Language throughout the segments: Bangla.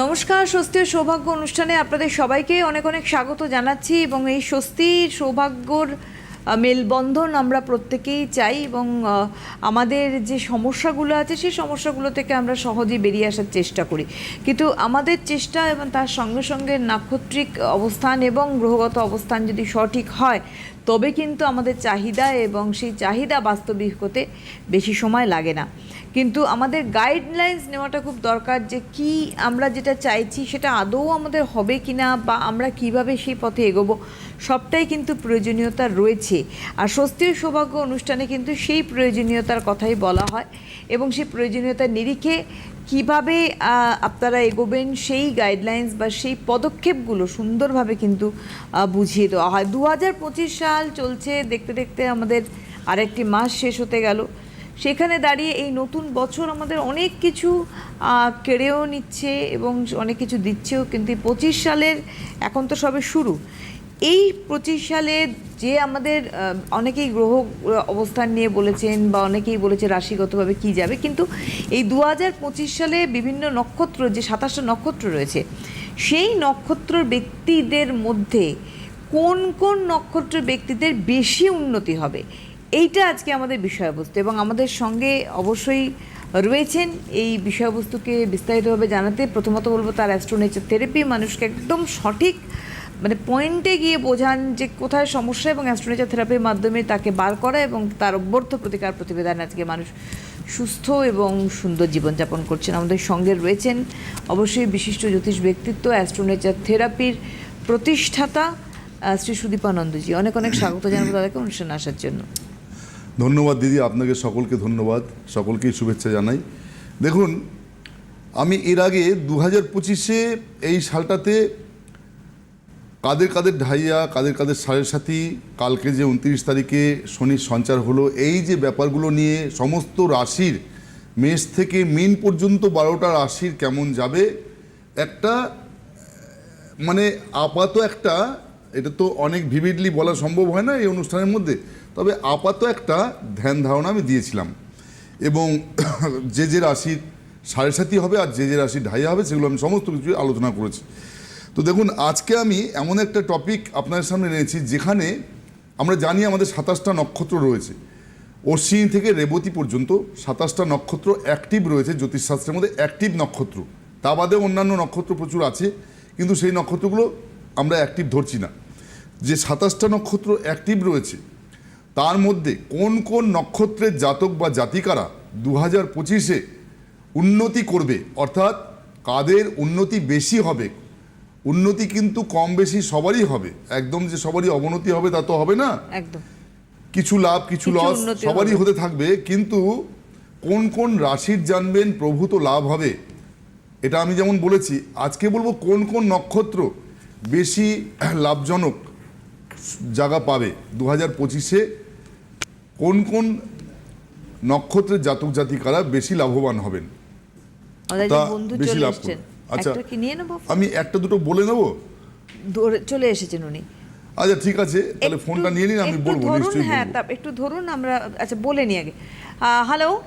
নমস্কার স্বস্তি সৌভাগ্য অনুষ্ঠানে আপনাদের সবাইকে অনেক অনেক স্বাগত জানাচ্ছি এবং এই স্বস্তির সৌভাগ্যর মেলবন্ধন আমরা প্রত্যেকেই চাই এবং আমাদের যে সমস্যাগুলো আছে সেই সমস্যাগুলো থেকে আমরা সহজেই বেরিয়ে আসার চেষ্টা করি। কিন্তু আমাদের চেষ্টা এবং তার সঙ্গে সঙ্গে নাক্ষত্রিক অবস্থান এবং গ্রহগত অবস্থান যদি সঠিক হয় তবে কিন্তু আমাদের চাহিদা এবং সেই চাহিদা বাস্তবিক হতে বেশি সময় লাগে না। কিন্তু আমাদের গাইডলাইন্স নেওয়াটা খুব দরকার যে কি আমরা যেটা চাইছি সেটা আদৌ আমাদের হবে কিনা বা আমরা কীভাবে সেই পথে এগোবো, সবটাই কিন্তু প্রয়োজনীয়তা রয়েছে। আর স্বস্তির সৌভাগ্য অনুষ্ঠানে কিন্তু সেই প্রয়োজনীয়তার কথাই বলা হয় এবং সেই প্রয়োজনীয়তার নিরিখে কীভাবে আপনারা এগোবেন সেই গাইডলাইন্স বা সেই পদক্ষেপগুলো সুন্দরভাবে কিন্তু বুঝিয়ে দেওয়া হয়। দু হাজার পঁচিশ সাল চলছে, দেখতে দেখতে আমাদের আরেকটি মাস শেষ হতে গেল। সেখানে দাঁড়িয়ে এই নতুন বছর আমাদের অনেক কিছু কেড়েও নিচ্ছে এবং অনেক কিছু দিচ্ছেও কিন্তু পঁচিশ সালের, এখন তো সবে শুরু। এই পঁচিশ সালে যে আমাদের অনেকেই গ্রহ অবস্থান নিয়ে বলেছেন বা অনেকেই বলেছে রাশিগতভাবে কি যাবে, কিন্তু এই দু হাজার পঁচিশ সালে বিভিন্ন নক্ষত্র, যে সাতাশটা নক্ষত্র রয়েছে, সেই নক্ষত্র ব্যক্তিদের মধ্যে কোন কোন নক্ষত্র ব্যক্তিদের বেশি উন্নতি হবে, এইটা আজকে আমাদের বিষয়বস্তু এবং আমাদের সঙ্গে অবশ্যই রয়েছেন এই বিষয়বস্তুকে বিস্তারিতভাবে জানাতে প্রথমত বলব তার অ্যাস্ট্রোনেচার থেরাপি মানুষকে একদম সঠিক মানে পয়েন্টে গিয়ে বোঝান যে কোথায় সমস্যা এবং অ্যাস্ট্রোনেচার থেরাপির মাধ্যমে তাকে বার করা এবং তার অভ্যর্থ প্রতিকার প্রতিবেদন আজকে মানুষ সুস্থ এবং সুন্দর জীবনযাপন করছেন। আমাদের সঙ্গে রয়েছেন অবশ্যই বিশিষ্ট জ্যোতিষ ব্যক্তিত্ব অ্যাস্ট্রোনেচার থেরাপির প্রতিষ্ঠাতা শ্রী সুদীপানন্দজি। অনেক অনেক স্বাগত জানাব তাদেরকে অনুষ্ঠানে আসার জন্য। ধন্যবাদ দিদি, আপনাকে সকলকে ধন্যবাদ। সকলকেই শুভেচ্ছা জানাই। দেখুন, আমি এর আগে দু হাজার পঁচিশে এই সালটাতে কাদের কাদের ঢাইয়া, কাদের কাদের সাড়ের সাথী, কালকে যে উনত্রিশ তারিখে শনির সঞ্চার হলো, এই যে ব্যাপারগুলো নিয়ে সমস্ত রাশির মেষ থেকে মিন পর্যন্ত বারোটা রাশির কেমন যাবে, একটা মানে আপাত একটা, এটা তো অনেক ভিভিডলি বলা সম্ভব হয় না এই অনুষ্ঠানের মধ্যে, তবে আপাত একটা ধ্যান ধারণা আমি দিয়েছিলাম। এবং যে যে রাশির সাড়ে সাথী হবে আর যে যে রাশির ঢাইয়া হবে, সেগুলো আমি সমস্ত কিছু আলোচনা করেছি। তো দেখুন, আজকে আমি এমন একটা টপিক আপনাদের সামনে এনেছি, যেখানে আমরা জানি আমাদের সাতাশটা নক্ষত্র রয়েছে। অশ্বিনী থেকে রেবতী পর্যন্ত সাতাশটা নক্ষত্র অ্যাক্টিভ রয়েছে, জ্যোতিষশাস্ত্রের মধ্যে অ্যাক্টিভ নক্ষত্র। তা বাদে অন্যান্য নক্ষত্র প্রচুর আছে, কিন্তু সেই নক্ষত্রগুলো আমরা অ্যাক্টিভ ধরছি না। যে সাতাশটা নক্ষত্র অ্যাক্টিভ রয়েছে, তার মধ্যে কোন কোন নক্ষত্রের জাতক বা জাতিকারা দু হাজার পঁচিশে উন্নতি করবে, অর্থাৎ কাদের উন্নতি বেশি হবে উন্নতি কিন্তু কম বেশি সবারই হবে। একদম যে সবারই অবনতি হবে তা তো হবে না। একদম। কিছু লাভ কিছু লস সবারই হতে থাকবে কিন্তু কোন কোন রাশির জানবেন প্রভূত লাভ হবে? এটা আমি যেমন বলেছি আজকে বলব কোন কোন নক্ষত্র বেশি লাভজনক জায়গা পাবে দু হাজার পঁচিশে? কোন কোন নক্ষত্রের জাতক জাতিকারা বেশি লাভবান হবেন? বেশি লাভ করুন। আচ্ছা। একটা কি নিয়ে নেব? আমি একটা দুটো বলে নেব? ধরে চলে এসেছেন উনি। আচ্ছা ঠিক আছে তাহলে ফোনটা নিয়ে নিন আমি বলব ধরুন, নিশ্চয়ই হ্যাঁ তা একটু ধরুন আমরা আচ্ছা বলে নি আগে। হ্যালো?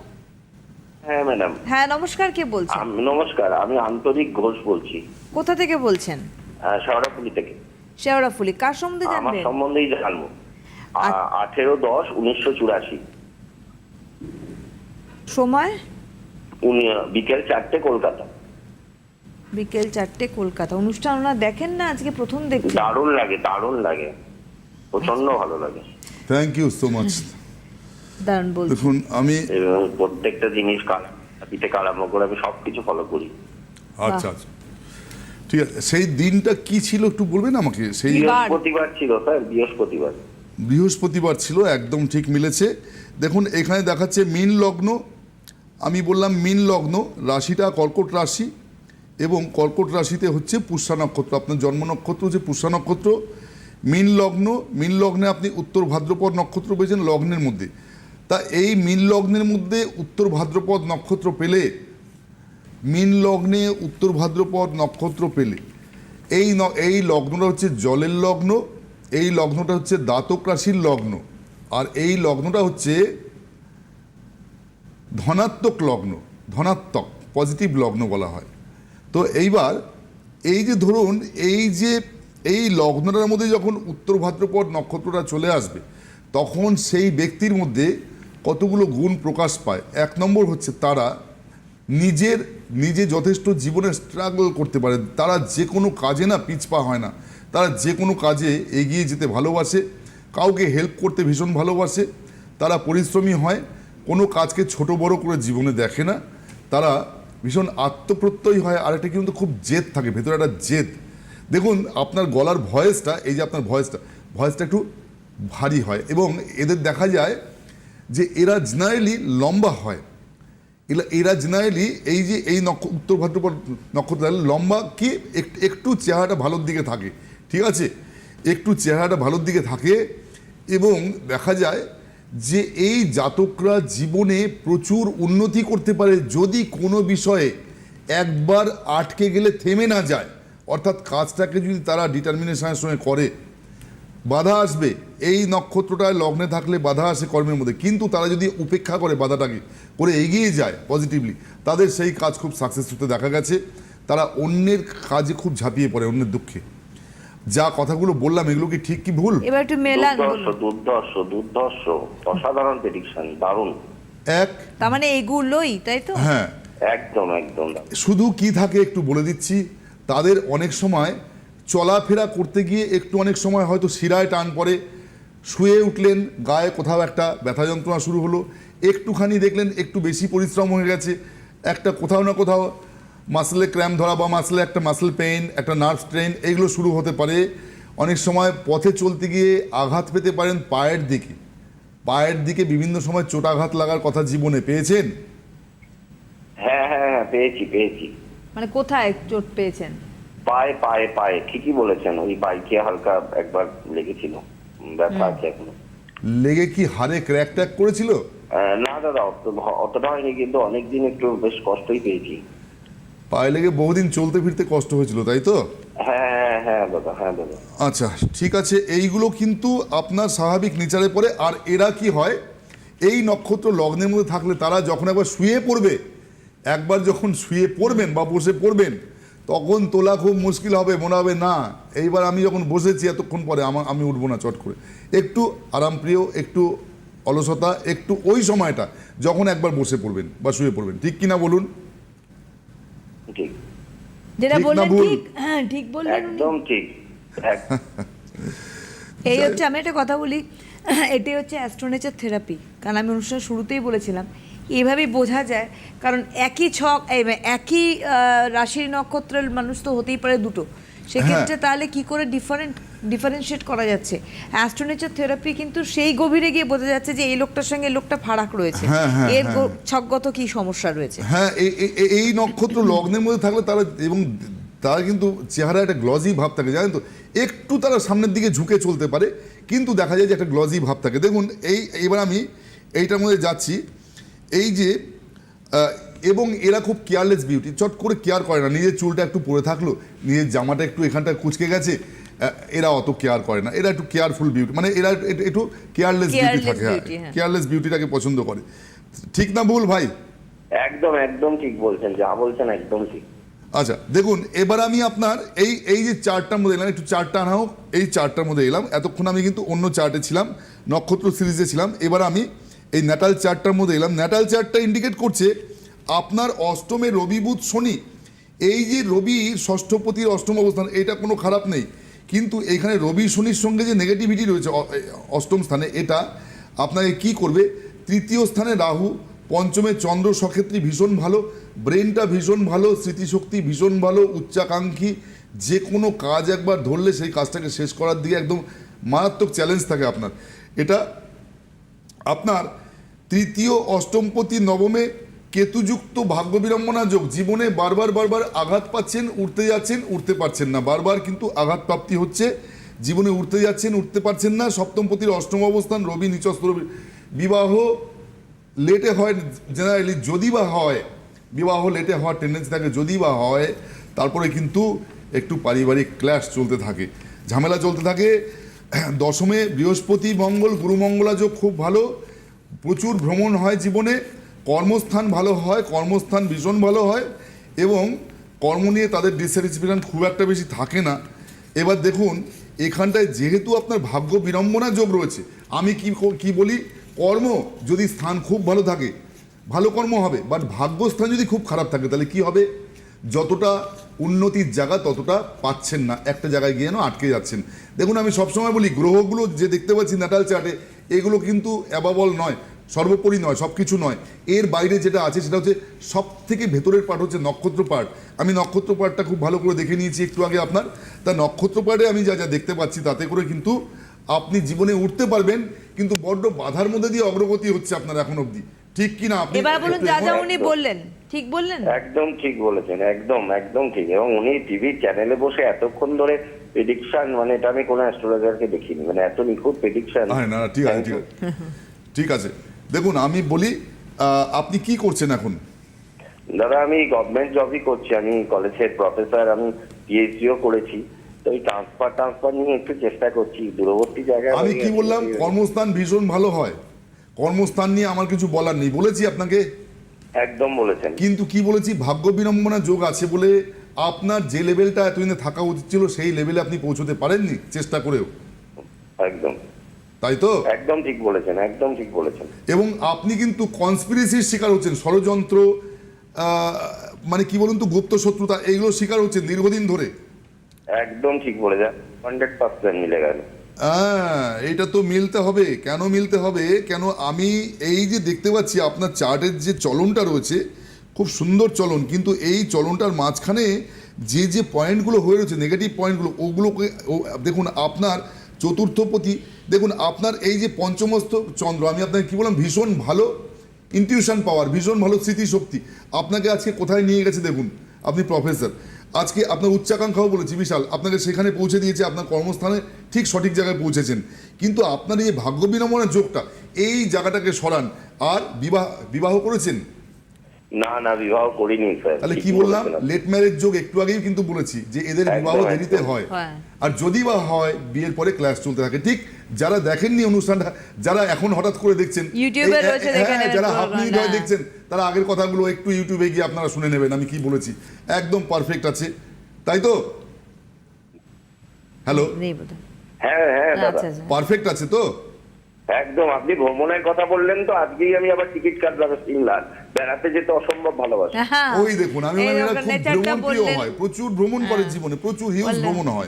হ্যাঁ ম্যাডাম। হ্যাঁ নমস্কার কে বলছেন? নমস্কার আমি আন্তরিক ঘোষ বলছি। কোথা থেকে বলছেন? আহ, শেওড়াফুলি থেকে। শেওড়াফুলি কার সম্বন্ধে আমার সম্বন্ধেই জানব। আচ্ছা। আঠেরো দশ উনিশশো চুরাশি। সময়? বিকেল চারটে কলকাতা। বিকেল চারটে কলকাতা। অনুষ্ঠান ওনার দেখেন না? আজকে প্রথম দেখছেন দারুণ লাগে দারুণ লাগে। প্রচণ্ড ভালো লাগে। থ্যাংক ইউ সো মাচ দারুণ বলছেন। দেখুন আমি এবং প্রত্যেকটা জিনিস কালা থেকে আরম্ভ করে আমি সবকিছু ফলো করি। আচ্ছা আচ্ছা। ঠিক আছে সেই দিনটা কি ছিল একটু বলবেন আমাকে? সেই বৃহস্পতিবার ছিল স্যার বৃহস্পতিবার। বৃহস্পতিবার ছিল একদম ঠিক মিলেছে। দেখুন এখানে দেখাচ্ছে মিন লগ্ন। আমি বললাম মিন লগ্ন রাশিটা কর্কট রাশি। এবং কর্কট রাশিতে হচ্ছে পুষ্যা নক্ষত্র। আপনার জন্ম নক্ষত্র হচ্ছে পুষ্যা নক্ষত্র। মিন লগ্ন, মিন লগ্নে আপনি উত্তর ভাদ্রপদ নক্ষত্র পেয়েছেন লগ্নের মধ্যে। তা এই মিন লগ্নের মধ্যে উত্তর ভাদ্রপদ নক্ষত্র পেলে, মিন লগ্নে উত্তর ভাদ্রপদ নক্ষত্র পেলে, এই এই লগ্নটা হচ্ছে জলের লগ্ন, এই লগ্নটা হচ্ছে দাতক রাশির লগ্ন, আর এই লগ্নটা হচ্ছে ধনাত্মক লগ্ন, ধনাত্মক, পজিটিভ লগ্ন বলা হয়। তো এইবার এই যে ধরুন, এই যে, এই লগ্নটার মধ্যে যখন উত্তর ভাদ্রপদ নক্ষত্রটা চলে আসবে, তখন সেই ব্যক্তির মধ্যে কতগুলো গুণ প্রকাশ পায়। এক নম্বর হচ্ছে তারা নিজের, নিজে যথেষ্ট জীবনে স্ট্রাগল করতে পারে। তারা যে কোনো কাজে না পিছপা হয় না। তারা যে কোনো কাজে এগিয়ে যেতে ভালোবাসে। কাউকে হেল্প করতে ভীষণ ভালোবাসে। তারা পরিশ্রমী হয়। কোনো কাজকে ছোট বড় করে জীবনে দেখে না। তারা ভীষণ আত্মপ্রত্যয়ী হয়, আর এটা কিন্তু খুব জেদ থাকে, ভেতরে একটা জেদ। দেখুন, আপনার গলার ভয়েসটা, এই যে আপনার ভয়েসটা ভয়েসটা একটু ভারী হয় এবং এদের দেখা যায় যে এরা জেনারেলি লম্বা হয়। এরা জেনারেলি এই যে এই নক্ষ, উত্তর ভাদ্রপদ নক্ষত্র লম্বা কি একটু চেহারাটা ভালোর দিকে থাকে, ঠিক আছে? একটু চেহারাটা ভালোর দিকে থাকে এবং দেখা যায় যে এই জাতকরা জীবনে প্রচুর উন্নতি করতে পারে যদি কোনো বিষয়ে একবার আটকে গেলে থেমে না যায়, অর্থাৎ কাজটাকে যদি তারা ডিটারমিনেশনের সঙ্গে করে, বাধা আসবে। এই নক্ষত্রটায় লগ্নে থাকলে বাধা আসে কর্মের মধ্যে। কিন্তু তারা যদি উপেক্ষা করে বাধাটাকে, করে এগিয়ে যায় পজিটিভলি তাদের সেই কাজ খুব সাকসেস হতে দেখা গেছে। তারা অন্যের কাজে খুব ঝাঁপিয়ে পড়ে, অন্যের দুঃখে। যা কথাগুলো বললাম এগুলো কি ঠিক কি ভুল? এবার একটু মেলান দুর্ধর্ষ দুর্ধর্ষ অসাধারণ প্রেডিকশন দারুণ। এক। তার মানে এগুলোই তাই তো? হ্যাঁ। একদম একদম শুধু কি থাকে একটু বলে দিচ্ছি তাদের অনেক সময় চলাফেরা করতে গিয়ে একটু অনেক সময় হয়তো শিরায় টান পড়ে শুয়ে উঠলেন গায়ে কোথাও একটা ব্যথা যন্ত্রণা শুরু হলো একটুখানি দেখলেন একটু বেশি পরিশ্রম হয়ে গেছে একটা কোথাও না কোথাও মাসলে ক্র্যাম ধরা বা মাসলে একটা মাসল পেইন একটা নার্ভ স্ট্রেন এগুলো শুরু হতে পারে। অনেক সময় পথে চলতে গিয়ে আঘাত পেতে পারেন পায়ের দিকে। পায়ের দিকে বিভিন্ন সময় চোটাঘাত লাগার কথা জীবনে পেয়েছেন? হ্যাঁ হ্যাঁ হ্যাঁ পেয়েছি পেয়েছি। মানে কোথায় চোট পেয়েছেন? পায়ে পায়ে পায়ে ঠিকই বলেছেন। ওই বাইকে হালকা একবার লেগেছিল। ব্যথা আছে এখনও। লেগে কি হাড়ে ক্র্যাক ট্যাক করেছিল? আহ, না দাদা অতটা হয়নি কিন্তু অনেকদিন একটু বেশ কষ্টই পেয়েছি। পায়ে লেগে বহুদিন চলতে ফিরতে কষ্ট হয়েছিল তাই তো? হ্যাঁ হ্যাঁ হ্যাঁ আচ্ছা ঠিক আছে এইগুলো কিন্তু আপনার স্বাভাবিক নেচারে পড়ে আর এরা কি হয় এই নক্ষত্র লগ্নের মধ্যে থাকলে তারা যখন একবার শুয়ে পড়বে একবার যখন শুয়ে পড়বেন বা বসে পড়বেন তখন তোলা খুব মুশকিল হবে মনে হবে না এইবার আমি যখন বসেছি এতক্ষণ পরে আমার আমি উঠবো না চট করে। একটু আরামপ্রিয় একটু অলসতা একটু ওই সময়টা যখন একবার বসে পড়বেন বা শুয়ে পড়বেন ঠিক কিনা বলুন? ঠিক। যেটা বললেন ঠিক হ্যাঁ ঠিক বললেন একদম ঠিক এই হচ্ছে আমি একটা কথা বলি এটাই হচ্ছে অ্যাস্ট্রোনেচার থেরাপি কারণ আমি অনুষ্ঠান শুরুতেই বলেছিলাম এভাবেই বোঝা যায় কারণ একই ছক একই আহ, রাশির নক্ষত্রের মানুষ তো হতেই পারে দুটো। সেক্ষেত্রে তাহলে কি করে ডিফারেন্ট ডিফারেন্সিয়েট করা যাচ্ছে। অ্যাস্ট্রোনেচার থেরাপি কিন্তু সেই গভীরে গিয়ে বোঝা যাচ্ছে যে এই লোকটার সঙ্গে এই লোকটা ফারাক রয়েছে। হ্যাঁ, হ্যাঁ, এর হ্যাঁ। ছকগত কি সমস্যা রয়েছে? হ্যাঁ এই- নক্ষত্র লগ্নের মধ্যে থাকলে তারা এবং তারা কিন্তু চেহারা একটা গ্লজি ভাব থাকে জানেন তো? একটু তারা সামনের দিকে ঝুঁকে চলতে পারে কিন্তু দেখা যায় যে একটা গ্লজি ভাব থাকে। দেখুন এই এবার আমি এইটার মধ্যে যাচ্ছি। এই যে এবং এরা খুব কেয়ারলেস বিউটি চট করে কেয়ার করে না। নিজের চুলটা একটু পরে থাকল নিজের জামাটা একটু এখানটা কুচকে গেছে এরা অত কেয়ার করে না। এরা একটু কেয়ারফুল বিউটি মানে এরা একটু- কেয়ারলেস বিউটি থাকে হ্যাঁ। হ্যাঁ। কেয়ারলেস বিউটিটাকে পছন্দ করে। ঠিক না ভুল ভাই? একদম একদম ঠিক বলছেন যা বলছেন একদম ঠিক। আচ্ছা দেখুন এবার আমি আপনার এই এই যে চার্টটার মধ্যে এলাম একটু চার্টটা আনা হোক এই চারটার মধ্যে এলাম। এতক্ষণ আমি কিন্তু অন্য চার্টে ছিলাম নক্ষত্র সিরিজে ছিলাম। এবার আমি এই ন্যাটাল চারটার মধ্যে এলাম। ন্যাটাল চার্টটা ইন্ডিকেট করছে আপনার অষ্টমে রবি বুধ শনি এই যে রবির ষষ্ঠপতির অষ্টম অবস্থান এটা কোনো খারাপ নেই। কিন্তু এখানে রবি শনির সঙ্গে যে নেগেটিভিটি রয়েছে অষ্টম স্থানে, এটা আপনাকে কি করবে? তৃতীয় স্থানে রাহু, পঞ্চমে চন্দ্র, সক্ষেত্রী ভীষণ ভালো, ব্রেনটা ভীষণ ভালো, স্মৃতিশক্তি ভীষণ ভালো, উচ্চাকাঙ্ক্ষী যে কোনো কাজ একবার ধরলে সেই কাজটাকে শেষ করার দিকে একদম মারাত্মক চ্যালেঞ্জ থাকে আপনার। এটা আপনার তৃতীয়, অষ্টমপতি, নবমে কেতুযুক্ত ভাগ্য বিড়ম্বনা যোগ জীবনে বারবার বারবার আঘাত পাচ্ছেন উঠতে যাচ্ছেন উঠতে পারছেন না। বারবার কিন্তু আঘাত প্রাপ্তি হচ্ছে। জীবনে উঠতে যাচ্ছেন উঠতে পারছেন না। সপ্তমপতির অষ্টম অবস্থান, রবি নিচস্ত বিবাহ লেটে হয় জেনারেলি যদি বা হয়, বিবাহ লেটে হওয়ার টেন্ডেন্সি থাকে যদি বা হয়, তারপরে কিন্তু একটু পারিবারিক ক্ল্যাশ চলতে থাকে। ঝামেলা চলতে থাকে। দশমে বৃহস্পতি, মঙ্গল গুরুমঙ্গলা যোগ খুব ভালো। প্রচুর ভ্রমণ হয় জীবনে। কর্মস্থান ভালো হয়, কর্মস্থান ভীষণ ভালো হয় এবং কর্ম নিয়ে তাদের ডিসস্যাটিসফ্যাকশন খুব একটা বেশি থাকে না। এবার দেখুন, এখানটায় যেহেতু আপনার ভাগ্য বিড়ম্বনা যোগ রয়েছে, আমি কি কি বলি? কর্ম যদি স্থান খুব ভালো থাকে, ভালো কর্ম হবে বাট ভাগ্যস্থান যদি খুব খারাপ থাকে, তাহলে কি হবে? যতটা উন্নতির জায়গা ততটা পাচ্ছেন না, একটা জায়গায় গিয়ে না আটকে যাচ্ছেন। দেখুন, আমি সবসময় বলি, গ্রহগুলো যে দেখতে পাচ্ছি ন্যাটাল চার্টে এগুলো কিন্তু অ্যাবাবল নয়। সর্বোপরি নয় সব কিছু নয়। এর বাইরে যেটা আছে সেটা হচ্ছে সব থেকে ভেতরের পাঠ হচ্ছে নক্ষত্র পার্ট আমি নক্ষত্র পার্টটা খুব ভালো করে দেখে নিয়েছি একটু আগে আপনার। তা নক্ষত্র পার্টে আমি যা যা দেখতে পাচ্ছি তাতে করে কিন্তু আপনি জীবনে উঠতে পারবেন কিন্তু বড্ড বাধার মধ্যে দিয়ে অগ্রগতি হচ্ছে আপনার এখন অবধি। ঠিক কি না আপনি এবার বলুন যা যা উনি বললেন ঠিক বললেন? একদম ঠিক বলেছেন একদম একদম ঠিক। এবং উনি টিভি চ্যানেলে বসে এতক্ষণ ধরে প্রেডিকশন মানে এটা আমি কোনো অ্যাস্ট্রোলজারকে দেখিনি মানে এত নিখুঁত প্রেডিকশন হ্যাঁ না না, ঠিক আছে ঠিক আছে। ঠিক আছে। দেখুন আমি বলি আপনি কি করছেন এখন? দাদা আমি গভর্নমেন্ট জবই করছি। আমি কলেজের প্রফেসর আমি পিএইচডিও করেছি। তো এই ট্রান্সফার ট্রান্সফার নিয়ে একটু চেষ্টা করছি। দূরবর্তী জায়গায় আমি কি বললাম কর্মস্থান ভীষণ ভালো হয়। কর্মস্থান নিয়ে আমার কিছু বলার নেই। বলেছি আপনাকে। একদম বলেছেন। কিন্তু কি বলেছি ভাগ্য বিড়ম্বনা যোগ আছে বলে আপনার যে লেভেলটা এতদিনে থাকা উচিত ছিল সেই লেভেলে আপনি পৌঁছতে পারেননি চেষ্টা করেও। একদম। তাই তো? একদম ঠিক বলেছেন একদম ঠিক বলেছেন। এবং আপনি কিন্তু কনস্পিরেসির শিকার হচ্ছেন ষড়যন্ত্র মানে কি বলুন তো গুপ্ত শত্রুতা এইগুলো শিকার হচ্ছেন দীর্ঘদিন ধরে। একদম ঠিক বলেছেন হান্ড্রেড পার্সেন্ট মিলে গেল। হ্যাঁ এটা তো মিলতে হবে। কেন মিলতে হবে? কেন আমি এই যে দেখতে পাচ্ছি আপনার চার্টের যে চলনটা রয়েছে খুব সুন্দর চলন কিন্তু এই চলনটার মাঝখানে যে যে পয়েন্টগুলো হয়ে রয়েছে নেগেটিভ পয়েন্টগুলো ওগুলোকে দেখুন আপনার চতুর্থপতি দেখুন, আপনার এই যে পঞ্চমস্ত চন্দ্র, আমি আপনাকে কি বললাম? ভীষণ ভালো ইনটিউশন পাওয়ার ভীষণ ভালো স্মৃতিশক্তি। আপনাকে আজকে কোথায় নিয়ে গেছে দেখুন, আপনি প্রফেসর আজকে আপনার উচ্চাকাঙ্ক্ষাও বলেছি, বিশাল। আপনাকে সেখানে পৌঁছে দিয়েছে, আপনার কর্মস্থানে ঠিক সঠিক জায়গায় পৌঁছেছেন। কিন্তু আপনার এই ভাগ্য বিনমনের যোগটা, এই জায়গাটাকে সরান। আর বিবাহ বিবাহ করেছেন? না না বিবাহ করিনি স্যার। তাহলে কি বললাম? লেট ম্যারেজ যোগ একটু আগেই কিন্তু বলেছি যে এদের বিবাহ দেরিতে হয়। আর যদি বা হয় বিয়ের পরে ক্লাস চলতে থাকে। ঠিক যারা দেখেননি অনুষ্ঠানটা যারা এখন হঠাৎ করে দেখছেন হ্যাঁ, যারা হ্যাঁ। দেখছেন তারা আগের কথাগুলো একটু ইউটিউবে গিয়ে আপনারা শুনে নেবেন আমি কি বলেছি। একদম পারফেক্ট আছে। তাই তো? হ্যালো হ্যাঁ হ্যাঁ দাদা। আচ্ছা আচ্ছা। পারফেক্ট আছে তো? একদম আপনি ভ্রমণের কথা বললেন তো আজকেই আমি আবার টিকিট কাটলাম সিমলার। বেড়াতে যেতে অসম্ভব ভালোবাসি। হ্যাঁ। ওই দেখুন আমি খুব ভ্রমণ প্রিয় হয় প্রচুর ভ্রমণ করে হ্যাঁ। জীবনে প্রচুর হিউজ ভ্রমণ হয়।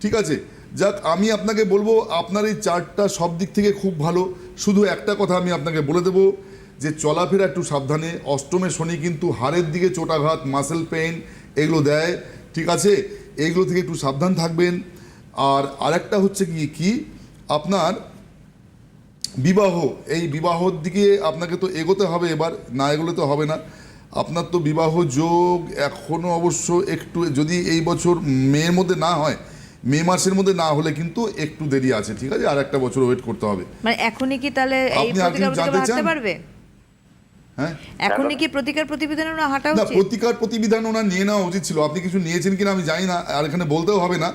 ঠিক আছে যাক আমি আপনাকে বলব আপনার এই চার্টটা সব দিক থেকে খুব ভালো। শুধু একটা কথা আমি আপনাকে বলে দেবো যে চলাফেরা একটু সাবধানে। অষ্টমে শনি কিন্তু হাড়ের দিকে চোটাঘাত মাসেল পেইন এগুলো দেয়। ঠিক আছে এগুলো থেকে একটু সাবধান থাকবেন। আর আরেকটা হচ্ছে কি কি? আপনার বিবাহ এই বিবাহর দিকে আপনাকে তো এগোতে হবে এবার না এগোলে তো হবে না। আপনার তো বিবাহ যোগ এখনও অবশ্য একটু যদি এই বছর মেয়ের মধ্যে না হয় মে মাসের মধ্যে না হলে কিন্তু একটু দেরি আছে ঠিক আছে? আর একটা বছর ওয়েট করতে হবে। মানে এখনই কি তাহলে এই আপনি আর কিছু প্রতিকার জানতে চান? পারবে? হ্যাঁ। এখনই কি প্রতিকার প্রতিবেদন হাঁটা না উচিত? প্রতিকার প্রতিবিধান ওনার নিয়ে নেওয়া উচিত ছিল। আপনি কিছু নিয়েছেন কিনা আমি জানি না আর এখানে বলতেও হবে না।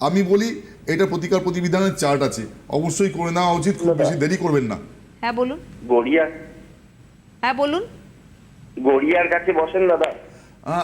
আমি বলি এটা প্রতিকার প্রতিবিধানের চার্ট আছে। অবশ্যই করে নেওয়া উচিত খুব বেশি দেরি করবেন না। হ্যাঁ বলুন। গড়িয়া হ্যাঁ বলুন। গড়িয়ার কাছে বসেন দাদা।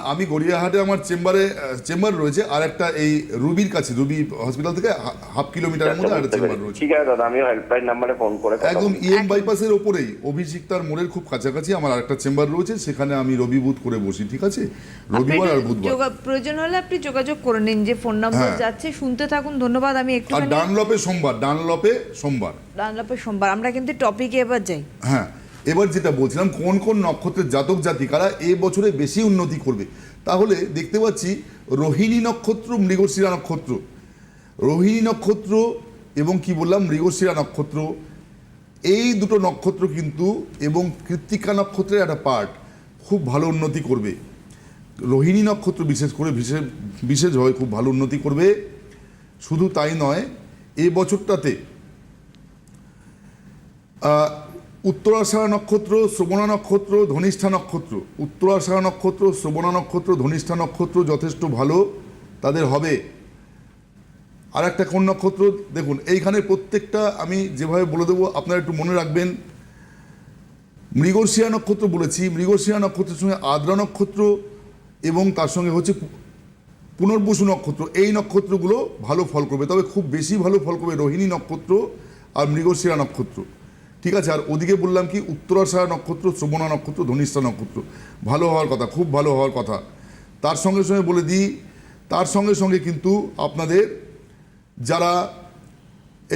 আমি গড়িয়াহাটে আমার চেম্বারে চেম্বার রয়েছে আর একটা এই রুবির কাছে রুবি হসপিটাল থেকে হাফ কিলোমিটারের মধ্যে একটা চেম্বার রয়েছে। ঠিক আছে দাদা আমিও হেল্পলাইন নাম্বারে ফোন করে কথা একদম ইএম বাইপাসের ওপরেই অভিষিক্তার মোড়ের খুব কাছাকাছি আমার আরেকটা চেম্বার রয়েছে সেখানে আমি রবি বুধ করে বসি ঠিক আছে? রবিবার আর বুধবার। যোগা- প্রয়োজন হলে আপনি যোগাযোগ করে নিন যে ফোন নাম্বার হ্যাঁ। যাচ্ছে শুনতে থাকুন ধন্যবাদ আমি একটু আর ডানলপে সোমবার ডানলপে সোমবার। ডানলপে সোমবার আমরা কিন্তু টপিকে এবার যাই। হ্যাঁ এবার যেটা বলছিলাম, কোন কোন নক্ষত্রের জাতক জাতিকারা এ বছরে বেশি উন্নতি করবে? তাহলে দেখতে পাচ্ছি রোহিণী নক্ষত্র, মৃগশিরা নক্ষত্র। রোহিণী নক্ষত্র এবং কি বললাম, মৃগশিরা নক্ষত্র, এই দুটো নক্ষত্র কিন্তু এবং কৃত্তিকা নক্ষত্রের একটা পার্ট খুব ভালো উন্নতি করবে। রোহিণী নক্ষত্র বিশেষ করে বিশেষ বিশেষ হয়, খুব ভালো উন্নতি করবে। শুধু তাই নয়, এ বছরটাতে উত্তরাষাঢ়া নক্ষত্র, শ্রবণা নক্ষত্র, ধনিষ্ঠা নক্ষত্র। উত্তরাষাঢ়া নক্ষত্র, শ্রবণা নক্ষত্র, ধনিষ্ঠা নক্ষত্র যথেষ্ট ভালো। তাদের হবে আর একটা কোন নক্ষত্র? দেখুন, এইখানে প্রত্যেকটা আমি যেভাবে বলে দেবো, আপনারা একটু মনে রাখবেন। মৃগশিয়া নক্ষত্র বলেছি। মৃগশিয়া নক্ষত্রের সঙ্গে আদ্রা নক্ষত্র এবং তার সঙ্গে হচ্ছে পুনর্বসু নক্ষত্র। এই নক্ষত্রগুলো ভালো ফল করবে। তবে খুব বেশি ভালো ফল করবে রোহিণী নক্ষত্র আর মৃগশিরা নক্ষত্র। ঠিক আছে, আর ওদিকে বললাম কি উত্তরাশারা নক্ষত্র, শ্রবণা নক্ষত্র, ধনিষ্ঠা নক্ষত্র। ভালো হওয়ার কথা, খুব ভালো হওয়ার কথা। তার সঙ্গে সঙ্গে বলে দিই, তার সঙ্গে সঙ্গে কিন্তু আপনাদের যারা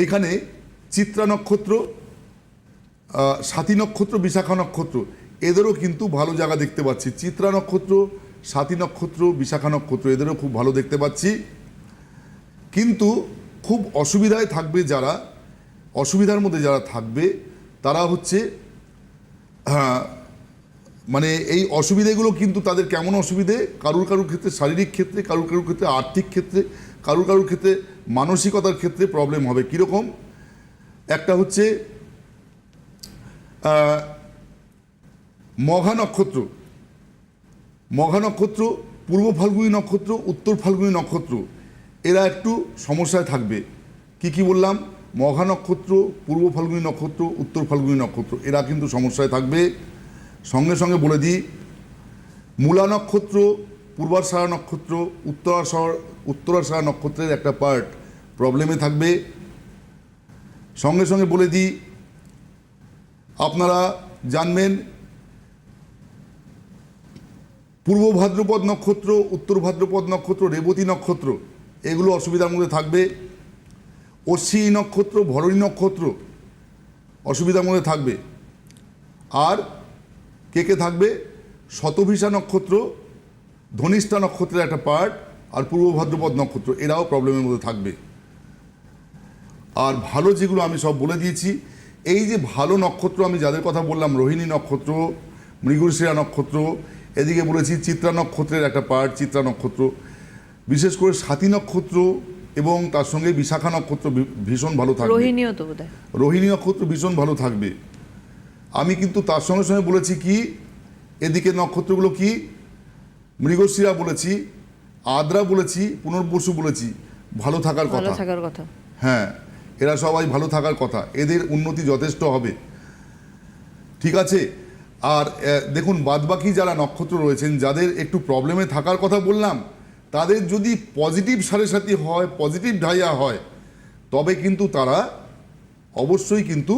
এইখানে চিত্রা নক্ষত্র সাথী নক্ষত্র, বিশাখা নক্ষত্র, এদেরও কিন্তু ভালো জায়গা দেখতে পাচ্ছি। চিত্রা নক্ষত্র সাথী নক্ষত্র, বিশাখা নক্ষত্র, এদেরও খুব ভালো দেখতে পাচ্ছি। কিন্তু খুব অসুবিধায় থাকবে যারা, অসুবিধার মধ্যে যারা থাকবে তারা হচ্ছে হ্যাঁ, মানে এই অসুবিধেগুলো কিন্তু তাদের কেমন অসুবিধে? কারুর কারুর ক্ষেত্রে শারীরিক ক্ষেত্রে কারুর কারুর ক্ষেত্রে আর্থিক ক্ষেত্রে কারুর কারুর ক্ষেত্রে মানসিকতার ক্ষেত্রে প্রবলেম হবে। কীরকম? একটা হচ্ছে মঘা নক্ষত্র। মঘা নক্ষত্র পূর্ব ফাল্গুনী নক্ষত্র উত্তর ফাল্গুনী নক্ষত্র এরা একটু সমস্যায় থাকবে। কি কি বললাম? মঘা নক্ষত্র, পূর্ব ফাল্গুনী নক্ষত্র, উত্তর ফাল্গুনী নক্ষত্র, এরা কিন্তু সমস্যায় থাকবে। সঙ্গে সঙ্গে বলে দিই, মূলা নক্ষত্র পূর্বাষাঢ়া নক্ষত্র উত্তরাষাঢ় উত্তরাষাঢ়া নক্ষত্রের একটা পার্ট প্রবলেমে থাকবে। সঙ্গে সঙ্গে বলে দিই, আপনারা জানবেন, পূর্ব ভাদ্রপদ নক্ষত্র, উত্তর ভাদ্রপদ নক্ষত্র, রেবতী নক্ষত্র, এগুলো অসুবিধার মধ্যে থাকবে। অশ্বিনী নক্ষত্র, ভরণী নক্ষত্র, অসুবিধার মধ্যে থাকবে। আর কে কে থাকবে? শতভিসা নক্ষত্র, ধনিষ্ঠা নক্ষত্রের একটা পার্ট আর পূর্ব ভাদ্রপদ নক্ষত্র, এরাও প্রবলেমের মধ্যে থাকবে। আর ভালো যেগুলো আমি সব বলে দিয়েছি, এই যে ভালো নক্ষত্র আমি যাদের কথা বললাম, রোহিণী নক্ষত্র, মৃগশিরা নক্ষত্র, এদিকে বলেছি চিত্রা নক্ষত্রের একটা পার্ট চিত্রা নক্ষত্র, বিশেষ করে সাতী নক্ষত্র এবং তার সঙ্গে বিশাখা নক্ষত্র ভীষণ ভালো থাকবে। রোহিণীও তো বোধ রোহিণী নক্ষত্র ভীষণ ভালো থাকবে। আমি কিন্তু তার সঙ্গে সঙ্গে বলেছি কি এদিকে নক্ষত্রগুলো কি মৃগশিরা বলেছি আদ্রা বলেছি পুনর্বসু বলেছি ভালো থাকার কথা। থাকার কথা। হ্যাঁ এরা সবাই ভালো থাকার কথা। এদের উন্নতি যথেষ্ট হবে। ঠিক আছে? আর দেখুন বাদবাকি যারা নক্ষত্র রয়েছেন যাদের একটু প্রবলেমে থাকার কথা বললাম তাদের যদি পজিটিভ সাথী হয় পজিটিভ ঢাইয়া হয় তবে কিন্তু তারা অবশ্যই কিন্তু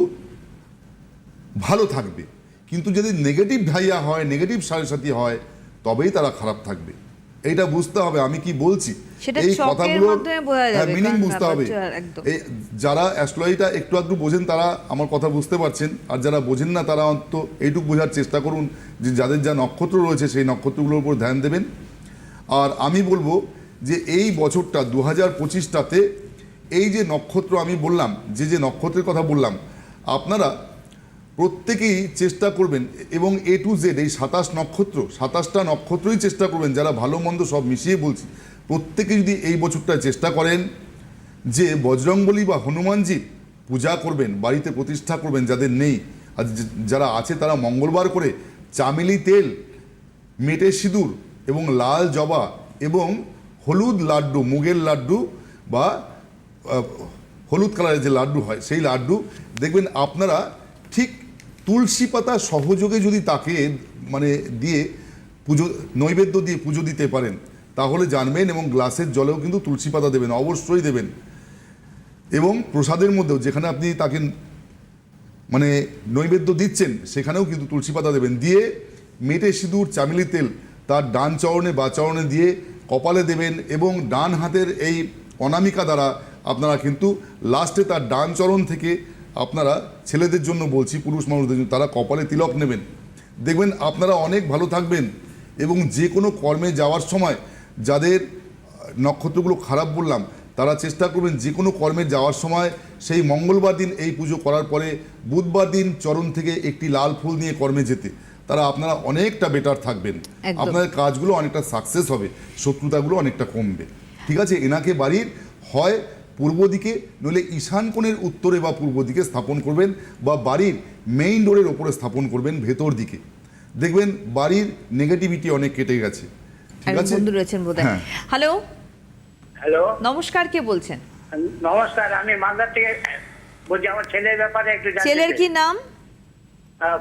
ভালো থাকবে। কিন্তু যদি নেগেটিভ ঢাইয়া হয় নেগেটিভ সাথী হয় তবেই তারা খারাপ থাকবে। এইটা বুঝতে হবে আমি কি বলছি? এই যাবে, মিনিং বুঝতে হবে। এই যারা অ্যাস্ট্রোলজিটা একটু একটু বোঝেন তারা আমার কথা বুঝতে পারছেন। আর যারা বোঝেন না তারা অন্তত এইটুকু বোঝার চেষ্টা করুন যে যাদের যা নক্ষত্র রয়েছে সেই নক্ষত্রগুলোর উপর ধ্যান দেবেন। আর আমি বলব যে এই বছরটা দু হাজার পঁচিশটাতে এই যে নক্ষত্র আমি বললাম, যে যে নক্ষত্রের কথা বললাম, আপনারা প্রত্যেকেই চেষ্টা করবেন এবং এ টু জেড এই সাতাশ নক্ষত্র, সাতাশটা নক্ষত্রই চেষ্টা করবেন, যারা ভালো মন্দ সব মিশিয়ে বলছি, প্রত্যেকে যদি এই বছরটায় চেষ্টা করেন যে বজরংবলী বা হনুমানজি পূজা করবেন, বাড়িতে প্রতিষ্ঠা করবেন যাদের নেই, আর যারা আছে তারা মঙ্গলবার করে চামেলি তেল, মেটে সিঁদুর এবং লাল জবা এবং হলুদ লাড্ডু, মুগের লাড্ডু বা হলুদ কালারের যে লাড্ডু হয়, সেই লাড্ডু। দেখবেন আপনারা ঠিক তুলসী পাতা সহযোগে যদি তাকে মানে দিয়ে পুজো, নৈবেদ্য দিয়ে পুজো দিতে পারেন, তাহলে জানবেন এবং গ্লাসের জলেও কিন্তু তুলসী পাতা দেবেন, অবশ্যই দেবেন। এবং প্রসাদের মধ্যেও যেখানে আপনি তাকে মানে নৈবেদ্য দিচ্ছেন, সেখানেও কিন্তু তুলসী পাতা দেবেন। দিয়ে মেটে সিঁদুর, চামেলি তেল তার ডান চরণে বা চরণে দিয়ে কপালে দেবেন এবং ডান হাতের এই অনামিকা দ্বারা আপনারা কিন্তু লাস্টে তার ডান চরণ থেকে আপনারা ছেলেদের জন্য বলছি, পুরুষ মানুষদের জন্য, তারা কপালে তিলক নেবেন। দেখবেন আপনারা অনেক ভালো থাকবেন এবং যে কোনো কর্মে যাওয়ার সময় যাদের নক্ষত্রগুলো খারাপ বললাম, তারা চেষ্টা করবেন যে কোনো কর্মে যাওয়ার সময় সেই মঙ্গলবার দিন এই পুজো করার পরে বুধবার দিন চরণ থেকে একটি লাল ফুল নিয়ে কর্মে যেতে। তারা আপনারা অনেকটা বেটার থাকবেন। আপনাদের কাজগুলো অনেকটা সাকসেস হবে শত্রুতাগুলো অনেকটা কমবে। ঠিক আছে? এনাকে বাড়ির হয় পূর্ব দিকে নইলে ঈশান কোণের উত্তরে বা পূর্ব দিকে স্থাপন করবেন বা বাড়ির মেইন ডোরের ওপরে স্থাপন করবেন ভেতর দিকে। দেখবেন বাড়ির নেগেটিভিটি অনেক কেটে গেছে। ঠিক আছে? বন্ধু রয়েছেন বোধ হ্যাঁ। হ্যালো হ্যালো নমস্কার কে বলছেন? নমস্কার আমি মালদার থেকে বলছি আমার ছেলের ব্যাপারে একটু ছেলের কি নাম?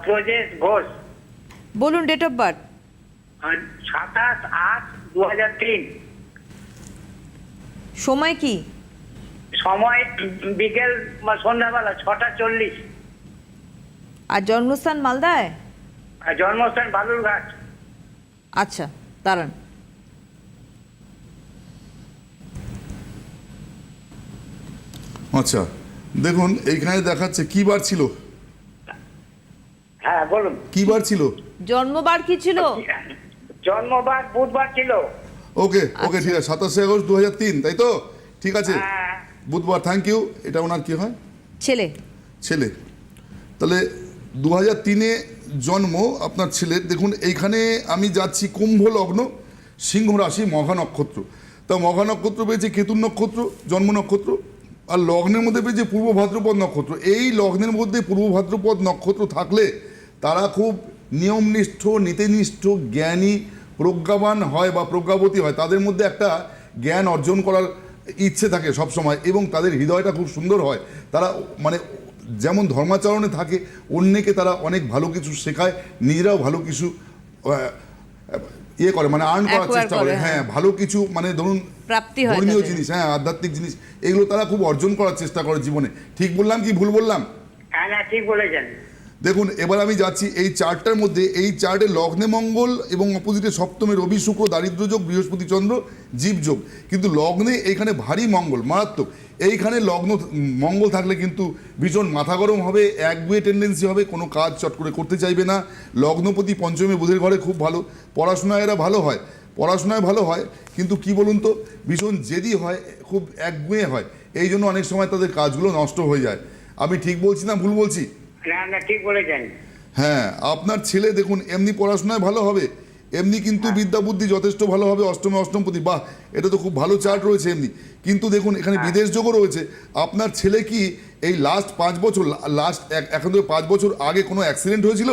প্রজেশ ঘোষ। বলুন ডেট অফ বার্থ সাতাশ আট দু হাজার তিন। সময় কি? সময় বিকেল বা সন্ধ্যাবেলা ছটা চল্লিশ। আর জন্মস্থান মালদায়? আর জন্মস্থান বালুরঘাট। আচ্ছা দাঁড়ান। আচ্ছা দেখুন এইখানে দেখাচ্ছে কি বার ছিল? হ্যাঁ বলুন। কি বার ছিল? জন্মবার কি ছিল? জন্মবার বুধবার ছিল। ওকে ওকে ঠিক আছে। সাতাশে আগস্ট দু হাজার তিন তাই তো? ঠিক আছে। হ্যাঁ। বুধবার থ্যাংক ইউ এটা ওনার কি হয়? ছেলে। ছেলে। তাহলে দু হাজার তিনে জন্ম আপনার ছেলের। দেখুন এইখানে আমি যাচ্ছি কুম্ভ লগ্ন সিংহ রাশি মঘা নক্ষত্র। তা মঘা নক্ষত্র পেয়েছে কেতুর নক্ষত্র জন্ম নক্ষত্র আর লগ্নের মধ্যে পেয়েছে পূর্ব ভাদ্রপদ নক্ষত্র। এই লগ্নের মধ্যে পূর্ব ভাদ্রপদ নক্ষত্র থাকলে তারা খুব নিয়মনিষ্ঠ নীতিনিষ্ঠ জ্ঞানী প্রজ্ঞাবান হয় বা প্রজ্ঞাবতী হয় তাদের মধ্যে একটা জ্ঞান অর্জন করার ইচ্ছে থাকে সব সময় এবং তাদের হৃদয়টা খুব সুন্দর হয়। তারা মানে যেমন ধর্মাচরণে থাকে অন্যকে তারা অনেক ভালো কিছু শেখায় নিজেরাও ভালো কিছু ইয়ে করে মানে আর্ন করার চেষ্টা করে। হ্যাঁ। হ্যাঁ। ভালো কিছু মানে ধরুন প্রাপ্তি হয় ধর্মীয় জিনিস হ্যাঁ আধ্যাত্মিক জিনিস এগুলো তারা খুব অর্জন করার চেষ্টা করে জীবনে। ঠিক বললাম কি ভুল বললাম? হ্যাঁ না ঠিক বলেছেন। দেখুন, এবার আমি যাচ্ছি এই চার্টটার মধ্যে, এই চার্টে লগ্নে মঙ্গল এবং অপোজিটে সপ্তমে রবি, শুক্র, দারিদ্র যোগ, বৃহস্পতি, চন্দ্র, জীব যোগ। কিন্তু লগ্নে এইখানে ভারী মঙ্গল, মারাত্মক। এইখানে লগ্ন মঙ্গল থাকলে কিন্তু ভীষণ মাথা গরম হবে, একগুয়ে টেন্ডেন্সি হবে, কোনো কাজ চট করে করতে চাইবে না। লগ্নপতি পঞ্চমী বুধের ঘরে খুব ভালো পড়াশোনায় এরা ভালো হয়, পড়াশোনায় ভালো হয়, কিন্তু কি বলুন তো, ভীষণ জেদি হয়, খুব একগুয়ে হয়। এই জন্য অনেক সময় তাদের কাজগুলো নষ্ট হয়ে যায়। আমি ঠিক বলছি না ভুল বলছি? না না ঠিক বলেছেন। হ্যাঁ আপনার ছেলে দেখুন এমনি পড়াশোনায় ভালো হবে এমনি কিন্তু বিদ্যা বুদ্ধি যথেষ্ট ভালো হবে অষ্টমে অষ্টমপতি বাহ এটা তো খুব ভালো চার্ট রয়েছে এমনি। কিন্তু দেখুন এখানে বিদেশ যোগও রয়েছে। আপনার ছেলে কি এই লাস্ট পাঁচ বছর লাস্ট এখন থেকে পাঁচ বছর আগে কোনো অ্যাক্সিডেন্ট হয়েছিল?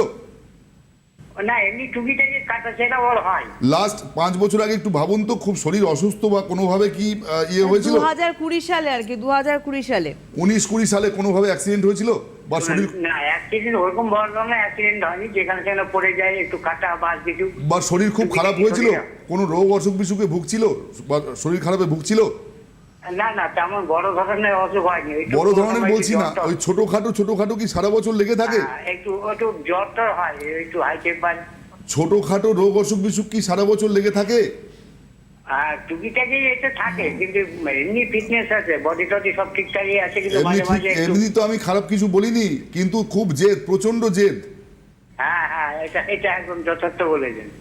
না এমনি টুকিটাকি কাটা সেটা ওর হয়। লাস্ট পাঁচ বছর আগে একটু ভাবুন তো খুব শরীর অসুস্থ বা কোনোভাবে কি ইয়ে হয়েছিল? দু হাজার কুড়ি সালে আর কি দু হাজার কুড়ি সালে। উনিশ কুড়ি সালে কোনোভাবে অ্যাক্সিডেন্ট হয়েছিল? বা শরীর না অ্যাক্সিডেন্ট ওরকম বড় ধরনের অ্যাক্সিডেন্ট হয়নি যেখানে সেখানে পড়ে যায় একটু কাটা বা কিছু। বা শরীর খুব খারাপ হয়েছিল? কোনো রোগ অসুখ বিসুখে ভুগছিল? বা শরীর খারাপে ভুগছিল? না না তেমন বড় ধরনের অসুখ হয়নি বড় ধরনের বলছি না। ওই ছোটখাটো ছোটখাটো কি সারা বছর লেগে থাকে? একটু একটু জ্বর টর হয় একটু হাই টেম্পার ছোটখাটো রোগ অসুখ বিসুখ কি সারা বছর লেগে থাকে? টুকিটাকি থাকে কিন্তু এমনি ফিটনেস আছে বডি টডি সব ঠিকঠাকই আছে কিন্তু মাঝে মাঝে এমনি তো আমি খারাপ কিছু বলিনি কিন্তু খুব জেদ প্রচণ্ড জেদ।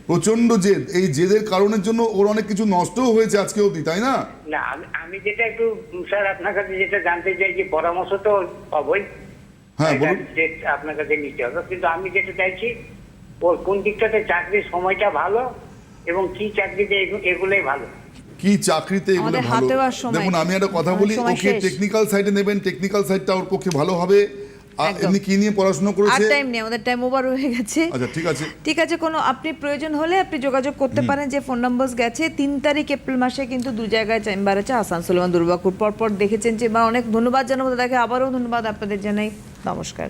প্রচণ্ড জেদ। এই জেদের কারণের জন্য ওর অনেক কিছু নষ্টও হয়েছে আজকে অবধি তাই না? না আমি যেটা একটু স্যার আপনার কাছে যেটা জানতে চাই যে পরামর্শ তো পাবই হ্যাঁ, বলুন। আপনার কাছে নিতে হবে। কিন্তু আমি যেটা চাইছি ওর কোন দিকটাতে চাকরির সময়টা ভালো এবং কি চাকরিতে এগু- এগুলোই ভালো। কি চাকরিতে এগুলো ভালো? দেখুন আমি একটা কথা বলি ওকে টেকনিক্যাল সাইডে নেবেন টেকনিক্যাল সাইডটা ওর পক্ষে ভালো হবে। এমনি কি নিয়ে পড়াশোনা আর টাইম নেই আমাদের টাইম ওভার হয়ে গেছে। আচ্ছা ঠিক আছে। ঠিক আছে কোনো আপনি প্রয়োজন হলে আপনি যোগাযোগ করতে পারেন যে ফোন নম্বর গেছে। তিন তারিখ এপ্রিল মাসে কিন্তু দু জায়গায় চেম্বার আছে আসানসোল এবং দুর্গাপুর। পরপর দেখেছেন যে বা অনেক ধন্যবাদ জানাব। দাদাকে আবারও ধন্যবাদ আপনাদের জানাই। নমস্কার।